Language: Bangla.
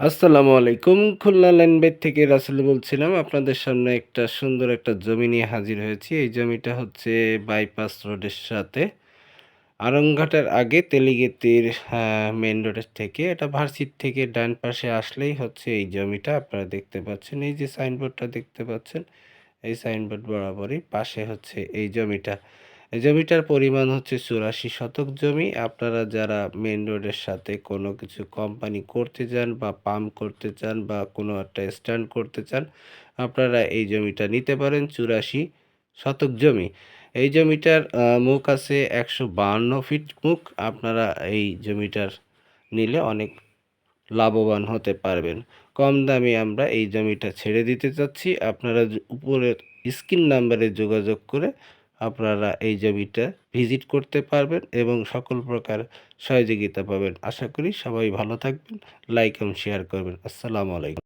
আসসালামু আলাইকুম। খুলনা ল্যান্ডবেড থেকে রাসেল বলছিলাম, আপনাদের সামনে একটা সুন্দর একটা জমি নিয়ে হাজির হয়েছি। এই জমিটা হচ্ছে বাইপাস রোডের সাথে আরংঘাটের আগে তেলিগেতির মেন রোডের থেকে। এটা ভার্সিট থেকে ডান পাশে আসলেই হচ্ছে এই জমিটা। আপনারা দেখতে পাচ্ছেন, এই যে সাইনবোর্ডটা দেখতে পাচ্ছেন, এই সাইনবোর্ড বরাবরই পাশে হচ্ছে এই জমিটা। জমিটার পরিমাণ হচ্ছে চুরাশি শতক জমি। আপনারা যারা মেন রোডের সাথে কোনো কিছু কোম্পানি করতে চান বা পাম্প করতে চান বা কোনো একটা স্ট্যান্ড করতে চান, আপনারা এই জমিটা নিতে পারেন, চুরাশি শতক জমি। এই জমিটার মুখ আছে একশো বাহান্ন ফিট মুখ। আপনারা এই জমিটার নিলে অনেক লাভবান হতে পারবেন। কম দামে আমরা এই জমিটা ছেড়ে দিতে চাচ্ছি। আপনারা উপরের স্ক্রিন নাম্বারে যোগাযোগ করে আপনারা এই জমিটা ভিজিট করতে পারবেন এবং সকল প্রকার সহযোগিতা পাবেন। আশা করি সবাই ভালো থাকবেন, লাইক এবং শেয়ার করবেন। আসসালামু আলাইকুম।